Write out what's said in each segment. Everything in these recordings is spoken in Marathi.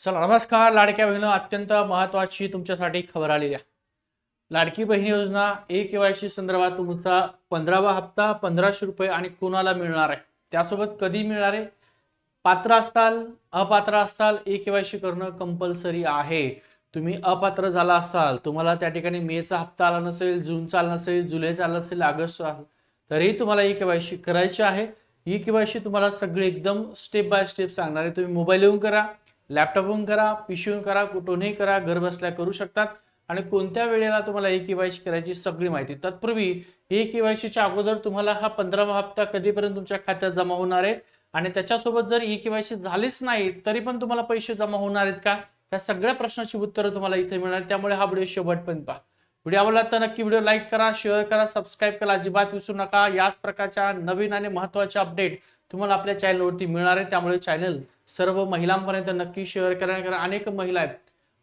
चला नमस्कार लाडक्या बहिणी अत्यंत महत्वाची तुमच्यासाठी खबर आलेली आहे. लाडकी बहीण योजना ए केवायसी संदर्भात तुमचा पंधरावा हप्ता पंधराशे रुपये आणि कोणाला मिळणार आहे? त्यासोबत कधी मिळणार आहे? पात्र असताल अपात्र असताल ए केवायसी करणं कंपल्सरी आहे. तुम्ही अपात्र झाला असाल तुम्हाला त्या ठिकाणी मेचा हप्ता आला नसेल जूनचा आला नसेल जुलैचा आला नसेल ऑगस्ट आला तरीही तुम्हाला ई केवायसी करायची आहे. ई केवायसी तुम्हाला सगळे एकदम स्टेप बाय स्टेप सांगणार आहे. तुम्ही मोबाईल येऊन करा. लॅपटॉपहून करा पिशून करा कुठूनही करा घरबसल्या करू शकतात. आणि कोणत्या वेळेला तुम्हाला ई केवायसी करायची सगळी माहिती. तत्पूर्वी ई केवायसीच्या अगोदर तुम्हाला हा पंधरावा हप्ता कधीपर्यंत तुमच्या खात्यात जमा होणार आहे? आणि त्याच्यासोबत जर ई केवायसी झालीच नाही तरी पण तुम्हाला पैसे जमा होणार आहेत का? त्या सगळ्या प्रश्नाची उत्तरं तुम्हाला इथे मिळणार त्यामुळे हा व्हिडिओ शेवटपर्यंत पहा. व्हिडिओ आवडला तर नक्की व्हिडिओ लाईक करा शेअर करा सबस्क्राईब करा. अजिबात विसरू नका. याच प्रकारच्या नवीन आणि महत्त्वाच्या अपडेट तुम्हाला आपल्या चॅनलवरती मिळणार आहे. त्यामुळे चॅनल सर्व महिलांपर्यंत नक्की शेअर करा कारण अनेक महिला आहेत.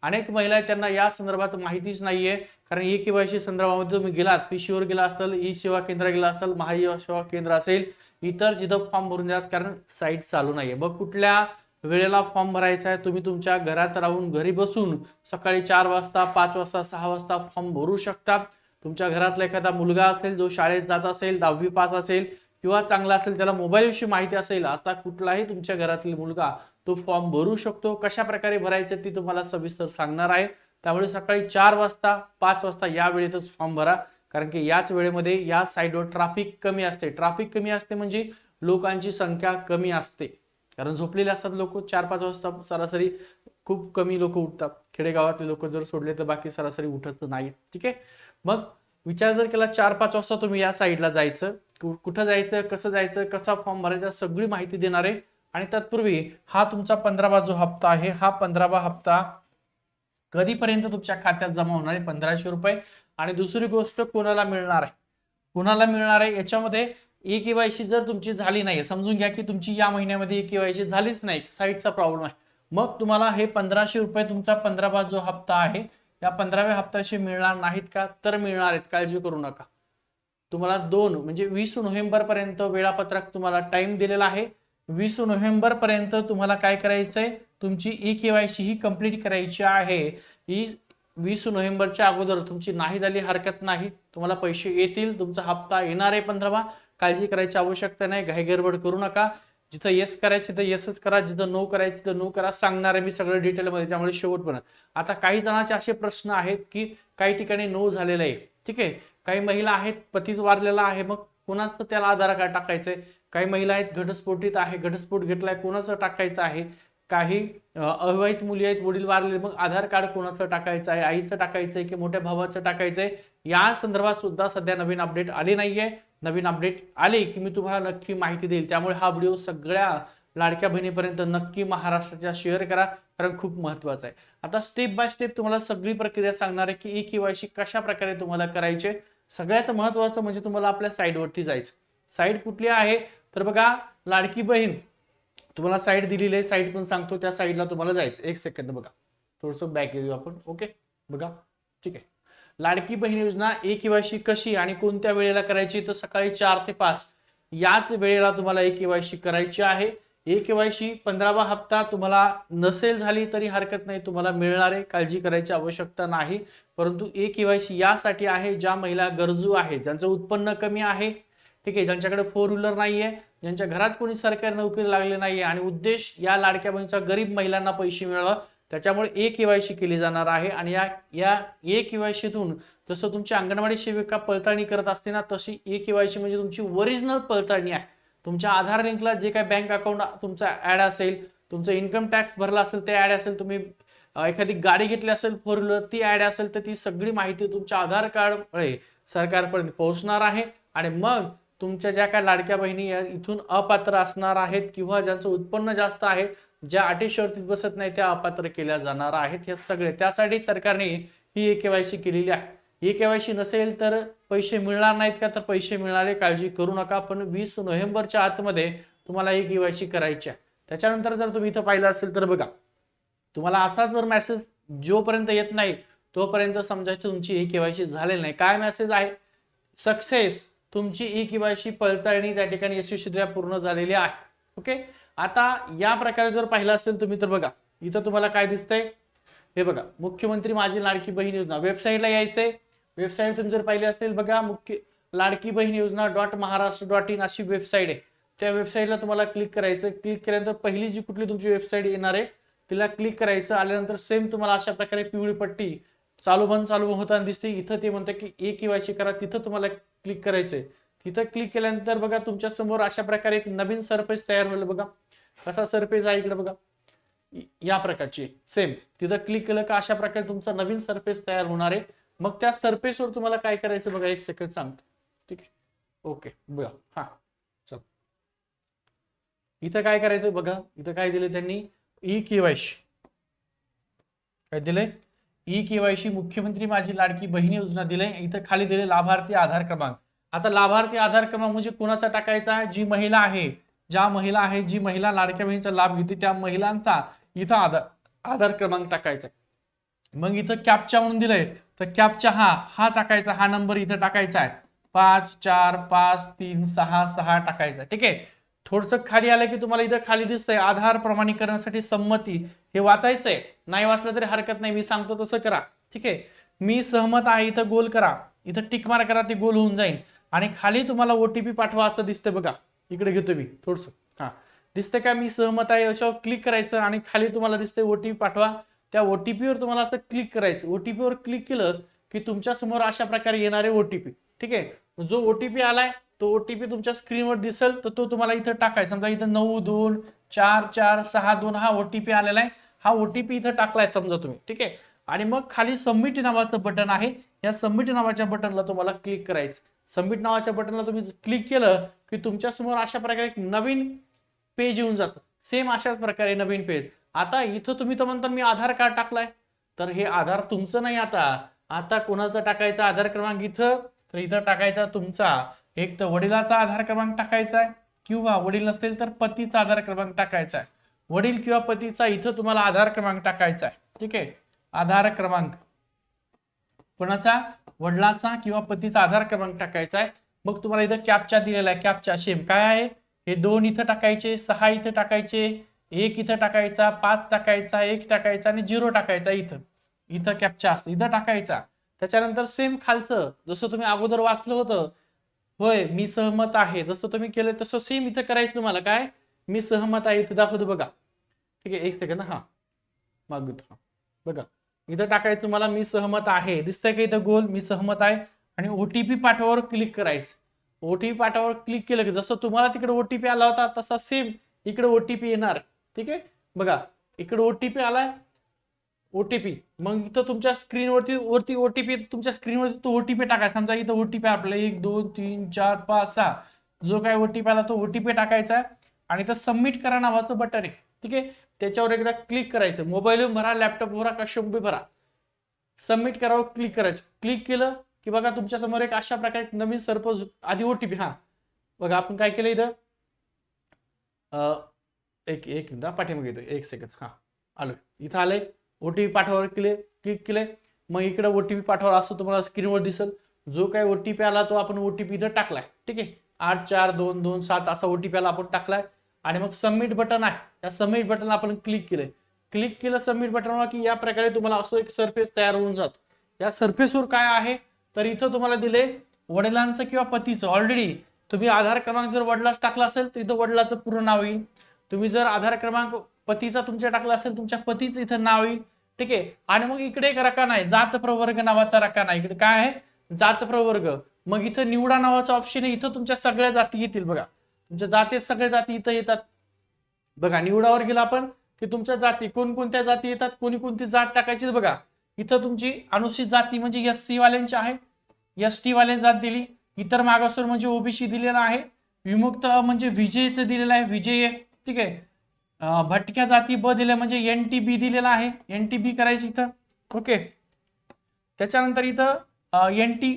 अनेक महिला आहेत त्यांना या संदर्भात माहितीच नाहीये. कारण ई केवायसी संदर्भामध्ये तुम्ही गेलात पीसीवर गेला असाल ई सेवा केंद्र गेला असाल महाई सेवा केंद्र असेल इतर जिथं फॉर्म भरून द्यात कारण साईट चालू नाहीये. मग कुठल्या वेळेला फॉर्म भरायचा आहे तुम्ही तुमच्या घरात राहून घरी बसून सकाळी चार वाजता पाच वाजता सहा वाजता फॉर्म भरू शकता. तुमच्या घरातला एखादा मुलगा असेल जो शाळेत जात असेल दहावी पास असेल किंवा चांगला असेल त्याला मोबाईलविषयी माहिती असेल असा कुठलाही तुमच्या घरातील मुलगा तो फॉर्म भरू शकतो. कशा प्रकारे भरायचं ती तुम्हाला सविस्तर सांगणार आहे. त्यामुळे सकाळी चार वाजता पाच वाजता या वेळेतच फॉर्म भरा. कारण की याच वेळेमध्ये या साईडवर ट्राफिक कमी असते. ट्राफिक कमी असते म्हणजे लोकांची संख्या कमी असते. कारण झोपलेले असतात लोक चार पाच वाजता सरासरी खूप कमी लोक उठतात. खेडेगावातले लोक जर सोडले तर बाकी सरासरी उठत नाही ठीक आहे? मग विचार जर केला चार पाच वाजता तुम्ही या साईडला जायचं. कुठं जायचं कसं जायचं कसा फॉर्म भरायचा सगळी माहिती देणार. आहे आणि तत्पूर्वी हा तुमचा पंधरावा जो हप्ता आहे हा पंधरावा हप्ता कधीपर्यंत तुमच्या खात्यात जमा होणार आहे? पंधराशे रुपये. आणि दुसरी गोष्ट कोणाला मिळणार आहे? कोणाला मिळणार आहे? याच्यामध्ये ई केवायसी जर तुमची झाली नाही समजून घ्या की तुमची या महिन्यामध्ये ई केवायसी झालीच नाही साईटचा प्रॉब्लेम आहे. मग तुम्हाला हे पंधराशे रुपये तुमचा पंधरावा जो हप्ता आहे या पंधराव्या हप्त्याशी मिळणार नाहीत का? तर मिळणार आहेत. काळजी करू नका. तुम्हाला दोन म्हणजे वीस नोव्हेंबरपर्यंत वेळापत्रक तुम्हाला टाइम दिलेला आहे. वीस नोव्हेंबरपर्यंत तुम्हाला काय करायचं आहे तुमची ई के वाय सी ही कंप्लीट करायची आहे. ही वीस नोव्हेंबरच्या अगोदर तुमची नाही झाली हरकत नाही. तुम्हाला पैसे येतील तुमचा हप्ता येणार आहे पंधरावा काळजी करायची आवश्यकता नाही घाईगडबड करू नका. जिथं येस करायचं तिथं येसच करा. जिथं नो करायचं तिथं नो करा. सांगणार आहे मी सगळं डिटेलमध्ये त्यामुळे शेवटपर्यंत आता काही जणांचे असे प्रश्न आहेत की काही ठिकाणी नो झालेलं आहे. ठीक आहे? काही महिला आहेत पतीच वारलेला आहे मग कुणाचं त्याला आधार कार्ड टाकायचं आहे काही महिला आहेत घटस्फोटीत आहे घटस्फोट घेतलाय कोणाचं टाकायचं आहे? काही अविवाहित मुली आहेत वडील वारले मग आधार कार्ड कोणाचं टाकायचं आहे? आईचं टाकायचं आहे की मोठ्या भावाचं टाकायचं आहे या संदर्भात सुद्धा सध्या नवीन अपडेट आली नाहीये. नवीन अपडेट आले की मी तुम्हाला नक्की माहिती देईल. त्यामुळे हा व्हिडिओ सगळ्या लाडक्या बहिणीपर्यंत नक्की महाराष्ट्राच्या शेअर करा कारण खूप महत्वाचं आहे. आता स्टेप बाय स्टेप तुम्हाला सगळी प्रक्रिया सांगणार आहे की ई केवायसी कशा प्रकारे तुम्हाला करायचे. सगळ्यात महत्वाचं म्हणजे तुम्हाला आपल्या साईडवरती जायचं. साईड कुठली आहे? तर बघा लाडकी बहीण. तुम्हाला साईड दिलेली आहे साईड पण सांगतो त्या साईडला तुम्हाला जायचं. एक सेकंद बघा. थोडंसं बॅक येऊ आपण ओके बघा ठीक आहे. लाडकी बहीण योजना ए केवायसी कशी आणि कोणत्या वेळेला करायची? तर सकाळी चार ते पाच. याच वेळेला तुम्हाला ए केवायसी करायची आहे. ए केवायसी पंधरावा हप्ता तुम्हाला नसेल झाली तरी हरकत नाही तुम्हाला मिळणार आहे काळजी करायची आवश्यकता नाही. परंतु ए केवायसी यासाठी आहे ज्या महिला गरजू आहेत ज्यांचं उत्पन्न कमी आहे ठीक आहे ज्यांच्याकडे फोर व्हीलर नाही आहे ज्यांच्या घरात कोणी सरकारी नोकरी लागली आहे आणि उद्देश या लाडक्या बहिणीचा गरीब महिलांना पैसे मिळावं त्याच्यामुळे ए केवायसी केली जाणार आहे. आणि या या ए केवायसीतून जसं तुमची अंगणवाडी सेविका पडताळणी करत असते ना तशी ए केवायसी म्हणजे तुमची ओरिजिनल पडताळणी आहे. तुमच्या आधार लिंकला जे काही बँक अकाउंट तुमचा ऍड असेल तुमचं इन्कम टॅक्स भरला असेल ते ऍड असेल तुम्ही एखादी गाडी घेतली असेल फोर व्हीलर ती ऍड असेल तर ती सगळी माहिती तुमच्या आधार कार्डमुळे सरकारपर्यंत पोहोचणार आहे. आणि मग तुमच्या ज्या काय लाडक्या बहिणी इथून अपात्र असणार आहेत किंवा ज्यांचं उत्पन्न जास्त आहे ज्या अटी शर्तीत बसत नाही त्या अपात्र केल्या जाणार आहेत हे सगळे. त्यासाठी सरकारने ही ए केवायसी केलेली आहे. ही केवायसी नसेल तर पैसे मिळणार नाहीत का? तर पैसे मिळणारे काळजी करू नका. पण वीस नोव्हेंबरच्या आतमध्ये तुम्हाला ही केवायसी करायची आहे. त्याच्यानंतर जर तुम्ही इथं पाहिलं असेल तर बघा तुम्हाला असा जर मेसेज जोपर्यंत येत नाही तोपर्यंत समजायची तुमची ई केवायसी झालेली नाही. काय मेसेज आहे? सक्सेस. तुमची ई केवायसी पडताळणी त्या ठिकाणी यशस्वीरित्या पूर्ण झालेली आहे. ओके? आता या प्रकारे जर पाहिलं असेल तुम्ही तर बघा इथं तुम्हाला काय दिसतंय? हे बघा मुख्यमंत्री माझी लाडकी बहीण योजना. वेबसाईटला यायचंय. वेबसाईट तुम्ही जर पाहिली असेल बघा मुख्य लाडकी बहीण योजना डॉट महाराष्ट्र डॉट इन अशी वेबसाईट आहे. त्या वेबसाईटला तुम्हाला क्लिक करायचं क्लिक केल्यानंतर पहिली जी कुठली तुमची वेबसाईट येणार आहे तिला क्लिक करायचं आल्यानंतर सेम तुम्हाला अशा प्रकारे पिवळी पट्टी चालू बंद चालू बंद होताना दिसते. इथं ते म्हणतं की ए केवायसी करा तिथं तुम्हाला क्लिक करायचंय. तिथं क्लिक केल्यानंतर बघा तुमच्यासमोर अशा प्रकारे एक नवीन सरफेस तयार होईल बघा. कसा सरफेस आहे इकडे बघा. या प्रकारची सेम तिथं क्लिक केलं का अशा प्रकारे तुमचा नवीन सरफेस तयार होणार आहे. मग त्या सरफेसवर तुम्हाला काय करायचं बघा एक सेकंड सांगतो. ठीक आहे? ओके बघा. हा चल. इथं काय करायचं बघा? इथं काय दिलं त्यांनी? ई केवायसी काय दिलंय? ई केवायसी मुख्यमंत्री माझी लाडकी बहिणी योजना दिले इथं खाली दिले लाभार्थी आधार क्रमांक. आता लाभार्थी आधार क्रमांक म्हणजे कोणाचा टाकायचा? जी महिला आहे. ज्या महिला आहे जी महिला लाडक्या बहिणीचा लाभ घेते त्या महिलांचा इथं आधार आधार क्रमांक टाकायचा मग इथं कॅप्चा म्हणून दिलंय. तर कॅपचा हा हा टाकायचा हा नंबर इथं टाकायचा आहे. पाच चार पाच तीन सहा सहा टाकायचा ठीक आहे? थोडस खाली आलं की तुम्हाला इथं खाली दिसतंय. आधार प्रमाणीकरणासाठी संमती हे वाचायचंय नाही वाचलं तरी हरकत नाही. मी सांगतो तसं करा. ठीक आहे? मी सहमत आहे. इथं गोल करा. इथं टिक मार करा ते गोल होऊन जाईल. आणि खाली तुम्हाला ओटीपी पाठवा असं दिसतंय बघा. इकडे घेतो मी थोडस. हा. दिसतंय का मी सहमत आहे? याच्यावर क्लिक करायचं आणि खाली तुम्हाला दिसतंय ओटीपी पाठवा. त्या ओटीपीवर तुम्हाला असं क्लिक करायचं. ओटीपीवर क्लिक केलं की तुमच्यासमोर अशा प्रकारे येणारे ओटीपी ठीक आहे? जो ओटीपी आलाय तो ओटीपी तुमच्या स्क्रीनवर दिसेल तर तो तुम्हाला इथं टाकाय समजा इथं नऊ दोन चार चार सहा दोन हा ओटीपी आलेला आहे. हा ओटीपी इथं टाकलाय समजा तुम्ही. ठीक आहे? आणि मग खाली सबमिट नावाचं बटन आहे. या सबमिट नावाच्या बटनला तुम्हाला क्लिक करायचं. सबमिट नावाच्या बटनला तुम्ही क्लिक केलं की तुमच्यासमोर अशा प्रकारे एक नवीन पेज येऊन जातं. सेम अशाच प्रकारे नवीन पेज आता इथं तुम्ही तर म्हणता मी आधार कार्ड टाकलाय. तर हे आधार तुमचं नाही आता. आता कोणाचा टाकायचा आधार क्रमांक इथं तर इथं टाकायचा तुमचा. एक तर वडिलाचा आधार क्रमांक टाकायचा आहे किंवा वडील नसतील तर पतीचा आधार क्रमांक टाकायचा आहे. वडील किंवा पतीचा इथं तुम्हाला आधार क्रमांक टाकायचा आहे. ठीक आहे? आधार क्रमांक. कोणाचा? वडिलाचा किंवा पतीचा आधार क्रमांक टाकायचा आहे. मग तुम्हाला इथं कॅपचा दिलेला आहे. कॅपचा शेम काय आहे? हे दोन इथं टाकायचे सहा इथं टाकायचे. एक इथं टाकायचा पाच टाकायचा एक टाकायचा आणि झिरो टाकायचा इथं. इथं कॅप्चा असतं. इथं टाकायचा. त्याच्यानंतर सेम खालचं जसं तुम्ही अगोदर वाचलं होतं होय मी सहमत आहे. जसं तुम्ही केलं तसं सेम इथं करायचं तुम्हाला. काय? मी सहमत आहे. इथं दाखवतो बघा. ठीक आहे एक सेकंद हा. मागतो बघा. इथं टाकायचं तुम्हाला मी सहमत आहे. दिसतंय का इथं गोल? मी सहमत आहे. आणि ओटीपी पाठवावर क्लिक करायचं. ओटीपी पाठवावर क्लिक केलं की जसं तुम्हाला तिकडे ओटीपी आला होता तसा सेम इकडे ओटीपी येणार. ठीक आहे? बघा इकडे ओटीपी आलाय. ओटीपी मग इथं तुमच्या स्क्रीनवरती वरती ओटीपी तुमच्या स्क्रीनवरती तो ओटीपी टाकायचा समजा इथं ओटीपी आपला. एक दोन तीन चार पाच सहा. जो काय ओटीपी आला तो ओटीपी टाकायचा आहे. आणि इथं सबमिट करा नावाचं बटन आहे. ठीक आहे? त्याच्यावर एकदा क्लिक करायचं. मोबाईलवर भरा लॅपटॉप भरा का बी भरा. सबमिट करावं क्लिक करायचं. क्लिक केलं की बघा तुमच्यासमोर एक अशा प्रकारे एक नवीन सरपंच आधी ओटीपी हा. बघा आपण काय केलं इथं? एक एकदा पाठीमागे येतो एक सेकंद हा. आलो. इथं आलंय. ओ टी पी पाठवावर केले क्लिक केले मग इकडे पी पाठवावर असं तुम्हाला स्क्रीनवर दिसेल. जो काय ओ टी पी आला तो आपण ओ टी पी इथं टाकलाय. ठीक आहे? आठ चार दोन दोन सात असा ओ टी पी आला आपण टाकलाय. आणि मग सबमिट बटन आहे. त्या सबमिट बटन आपण क्लिक केलंय. क्लिक केलं सबमिट बटनवर की या प्रकारे तुम्हाला असं एक सरफेस तयार होऊन जात. या सरफेसवर काय आहे? तर इथं तुम्हाला दिले वडिलांचं किंवा पतीचं. ऑलरेडी तुम्ही आधार क्रमांक जर वडिलाच टाकला असेल तर इथं वडिलाचं पूर्ण नाव येईल. तुम्ही जर आधार क्रमांक पतीचा तुमच्या टाकला असेल तुमच्या पतीचं इथं नाव येईल. ठीक आहे? आणि मग इकडे एक रकाना आहे जात प्रवर्ग नावाचा रकाना आहे इकडे काय आहे? जात प्रवर्ग. मग इथं निवडा नावाचा ऑप्शन आहे. इथं तुमच्या सगळ्या जाती येतील बघा. तुमच्या जातीत सगळ्या जाती इथं येतात. बघा निवडावर गेला आपण की तुमच्या जाती कोणकोणत्या जाती येतात? कोणी कोणती जात टाकायची बघा. इथं तुमची अनुसूचित जाती म्हणजे एस सी वाल्यांची आहे. एस टी वाल्यां जात दिली. इतर मागासवर म्हणजे ओबीसी दिलेला आहे. विमुक्त म्हणजे विजयचं दिलेलं आहे. विजय ठीक आहे. भटक्या जाती ब दिले म्हणजे एन टी बी दिलेला आहे. एन टी बी करायची इथं. ओके. त्याच्यानंतर इथं एन टी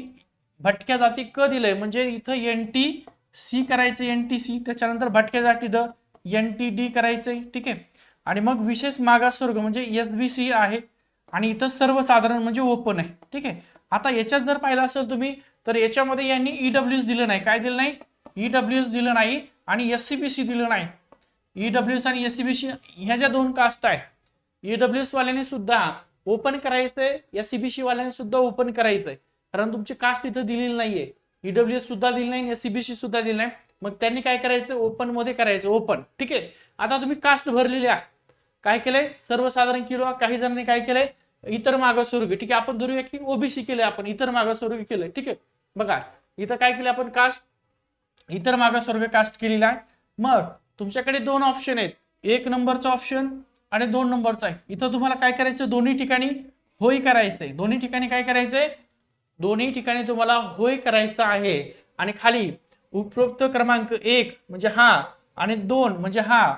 भटक्या जाती क दिलंय. म्हणजे इथं एन टी सी करायचं एन टी सी त्याच्यानंतर भटक्या जाती ड एन टी डी करायचंय. ठीक आहे. आणि मग विशेष मागासवर्ग म्हणजे एस बी सी आहे. आणि इथं सर्वसाधारण म्हणजे ओपन आहे. ठीक आहे. आता याच्यात जर पाहिलं असेल तुम्ही तर याच्यामध्ये यांनी ईडब्ल्यू दिलं नाही. काय दिलं नाही? ईडब्ल्यू दिलं नाही आणि एस सी बी सी दिलं नाही. ईडब्ल्यू आणि एस सी बी सी ह्या ज्या दोन कास्ट आहे ईडब्ल्यू एस वाल्याने सुद्धा ओपन करायचंय या सीबीसी वाल्यांनी सुद्धा ओपन करायचंय. कारण तुमची कास्ट इथं दिलेली नाहीये. ईडब्ल्यू एस सुद्धा दिली नाही सीबीसी सुद्धा दिली नाही. मग त्यांनी काय करायचं? ओपनमध्ये करायचं. ओपन ठीक आहे? आता तुम्ही कास्ट भरलेली आहे काय केलंय? सर्वसाधारण किंवा काही जणांनी काय केलंय? इतर मागासवर्गीय. ठीक आहे? आपण धरूया की ओबीसी केले आपण. इतर मागासवर्गीय केलंय. ठीक आहे? बघा. इथं काय केलं आपण कास्ट इतर मागासवर्गीय कास्ट केलेला आहे. मग तुमच्याकडे दोन ऑप्शन आहेत. एक नंबरचा ऑप्शन आणि दोन नंबरचा आहे. इथं तुम्हाला काय करायचं दोन्ही ठिकाणी होय करायचंय. दोन्ही ठिकाणी काय करायचंय? दोन्ही ठिकाणी तुम्हाला होय करायचं आहे. आणि खाली उपरोक्त क्रमांक एक म्हणजे हा आणि दोन म्हणजे हा.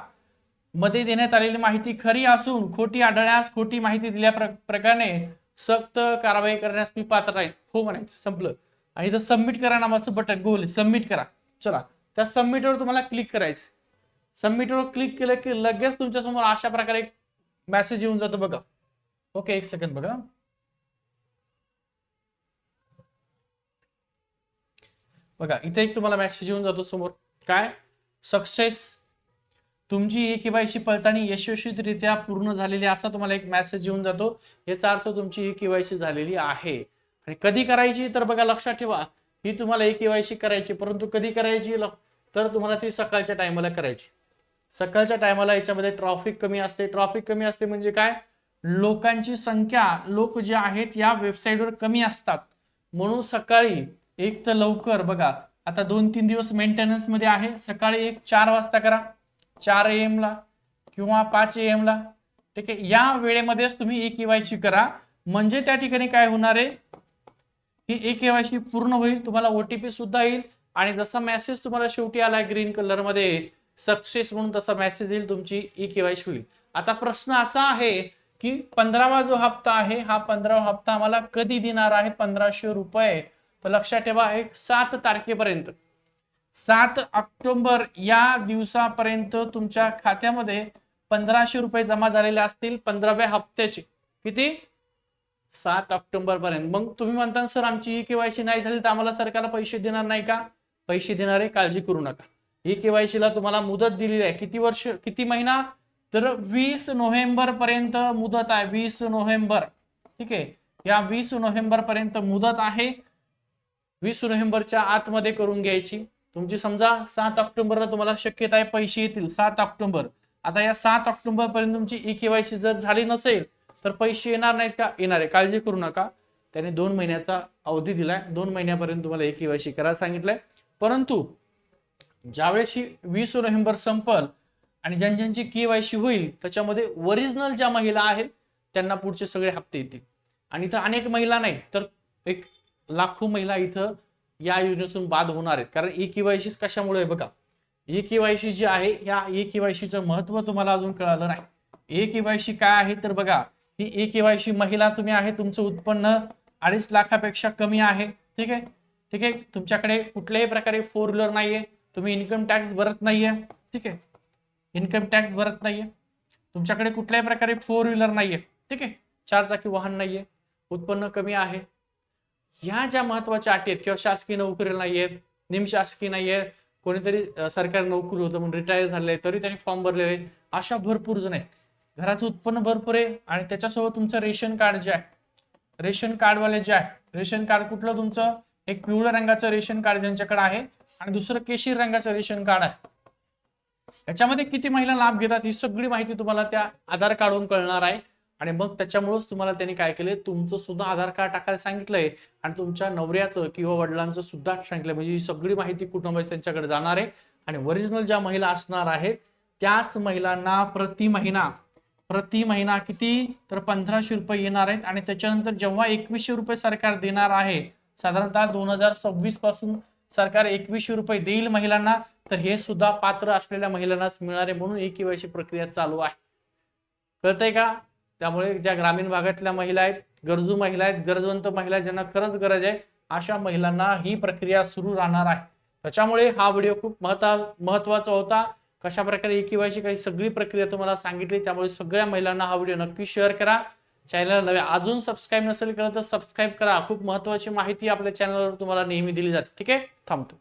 मध्ये देण्यात आलेली माहिती खरी असून खोटी आढळल्यास खोटी माहिती दिल्या प्र- प्रकारे सक्त कारवाई करण्यास मी पात्र आहे. हो म्हणायचं. संपलं. आणि इथं सबमिट करा नावाचं बटन गोल. सबमिट करा. चला. त्या सबमिटवर तुम्हाला क्लिक करायचं. सबमिटवर क्लिक केलं की लगेच तुमच्यासमोर अशा प्रकारे एक मेसेज येऊन जातो बघा. ओके एक सेकंद बघा. बघा इथे एक तुम्हाला मेसेज येऊन जातो समोर. काय? सक्सेस तुमची ई केवायसी पडताळणी यशस्वीरित्या पूर्ण झालेली असा तुम्हाला एक मेसेज येऊन जातो. याचा अर्थ तुमची ई केवायसी झालेली आहे. आणि कधी करायची? तर बघा लक्षात ठेवा. ही तुम्हाला ई केवायसी करायची परंतु कधी करायची? तर तुम्हाला ती सकाळच्या टायमाला करायची. सकाळच्या टायमाला याच्यामध्ये ट्रॉफिक कमी असते. ट्रॉफिक कमी असते म्हणजे काय? लोकांची संख्या लोक जे आहेत या वेबसाईटवर कमी असतात. म्हणून सकाळी एक तर लवकर बघा. आता दोन तीन दिवस मेंटेनन्समध्ये आहे. सकाळी एक चार वाजता करा. चार एम ला किंवा पाच एम ला. ठीक आहे? या वेळेमध्येच तुम्ही एक केवायसी करा. म्हणजे त्या ठिकाणी काय होणार आहे? ही एक केवायसी पूर्ण होईल. तुम्हाला ओटीपी सुद्धा येईल. आणि जसा मेसेज तुम्हाला शेवटी आलाय ग्रीन कलरमध्ये सक्सेस म्हणून तसा मेसेज येईल तुमची ई केवायसी होईल. आता प्रश्न असा आहे की पंधरावा जो हप्ता आहे हा पंधरावा हप्ता आम्हाला कधी देणार आहे? पंधराशे रुपये. तर लक्षात ठेवा एक सात तारखेपर्यंत. सात ऑक्टोबर या दिवसापर्यंत तुमच्या खात्यामध्ये पंधराशे रुपये जमा झालेले असतील पंधराव्या हप्त्याचे. किती? सात ऑक्टोबर पर्यंत मग तुम्ही म्हणता सर आमची ई केवायसी नाही झाली तर आम्हाला सरकारला पैसे देणार नाही का? पैसे देणारे काळजी करू नका. ही केवायसी ला तुम्हाला मुदत दिलेली आहे. किती वर्ष किती महिना? तर वीस नोव्हेंबर पर्यंत मुदत आहे. वीस नोव्हेंबर. ठीक आहे? या वीस नोव्हेंबर पर्यंत मुदत आहे. वीस नोव्हेंबरच्या आतमध्ये करून घ्यायची. तुमची समजा सात ऑक्टोबरला तुम्हाला शक्यता आहे पैसे येतील. सात ऑक्टोबर. आता या सात ऑक्टोबर पर्यंत तुमची ई केवायसी जर झाली नसेल तर पैसे येणार नाहीत का? येणार आहे. काळजी करू नका. त्याने दोन महिन्याचा अवधी दिलाय. दोन महिन्यापर्यंत तुम्हाला ई केवायसी करायला सांगितलंय. परंतु ज्यावेळेस ही वीस नोव्हेंबर संपल आणि ज्यांची के वाय केवायसी होईल त्याच्यामध्ये ओरिजिनल ज्या महिला आहेत त्यांना पुढचे सगळे हप्ते येतील. आणि इथं अनेक महिला नाही तर एक लाखो महिला इथं या योजनेतून बाद होणार आहेत. कारण ई सी कशामुळे बघा? ई केवायसी जी आहे या ई केवायसीचं महत्त्व तुम्हाला अजून कळालं नाही. ए केवायसी काय आहे? तर बघा ही ए केवायसी महिला तुम्ही आहे तुमचं उत्पन्न अडीच लाखापेक्षा कमी आहे. ठीक आहे? ठीक आहे? तुमच्याकडे कुठल्याही प्रकारे फोर व्हीलर नाहीये. तुम्ही इन्कम टॅक्स भरत नाहीये ठीक आहे? इन्कम टॅक्स भरत नाहीये. तुमच्याकडे कुठल्याही प्रकारे फोर व्हीलर नाहीये ठीक आहे? चार चाकी वाहन नाहीये उत्पन्न कमी आहे. ह्या ज्या महत्त्वाच्या अटी आहेत किंवा शासकीय नोकरी नाहीये निमशासकीय नाहीये कोणीतरी सरकारी नोकरी होतं म्हणून रिटायर झाले तरी त्यांनी फॉर्म भरलेले आहेत. अशा भरपूर जण आहेत. घराचं उत्पन्न भरपूर आहे आणि त्याच्यासोबत तुमचं रेशन कार्ड जे आहे रेशन कार्डवाले जे आहे रेशन कार्ड कुठलं तुमचं? एक पिवळ्या रंगाचं रेशन कार्ड ज्यांच्याकडे आहे आणि दुसरं केशीर रंगाचं रेशन कार्ड आहे. याच्यामध्ये किती महिला लाभ घेतात ही सगळी माहिती तुम्हाला त्या आधार कार्डवरून कळणार आहे. आणि मग त्याच्यामुळेच तुम्हाला त्यांनी काय केलंय? तुमचं सुद्धा आधार कार्ड टाकायला सांगितलंय आणि तुमच्या नवऱ्याचं किंवा वडिलांचं सुद्धा सांगितलंय. म्हणजे ही सगळी माहिती कुटुंबाची त्यांच्याकडे जाणार आहे. आणि ओरिजिनल ज्या महिला असणार आहेत त्याच महिलांना प्रति महिना प्रति महिना किती? तर पंधराशे रुपये येणार आहेत. आणि त्याच्यानंतर जेव्हा एकवीसशे रुपये सरकार देणार आहे साधारणतः दोन हजार सव्वीसपासून सरकार एकवीसशे रुपये देईल महिलांना तर हे सुद्धा पात्र असलेल्या महिलांनाच मिळणार आहे म्हणून एक केवायसी प्रक्रिया चालू आहे. कळतंय का? त्यामुळे ज्या ग्रामीण भागातल्या महिला आहेत गरजू महिला आहेत गरजवंत महिला आहेत, ज्यांना खरंच गरज आहे अशा महिलांना ही प्रक्रिया सुरू राहणार आहे. त्याच्यामुळे हा व्हिडिओ खूप महत्वा महत्त्वाचा होता. कशा प्रकारे केवायची काही सगळी प्रक्रिया तुम्हाला सांगितली त्यामुळे सगळ्या महिलांना हा व्हिडिओ नक्की शेअर करा. चॅनल नव्या अजून सबस्क्राईब नसेल केलं तर सबस्क्राईब करा. खूप महत्वाची माहिती आपल्या चॅनलवर तुम्हाला नेहमी दिली जाते. ठीक आहे? थांबतो.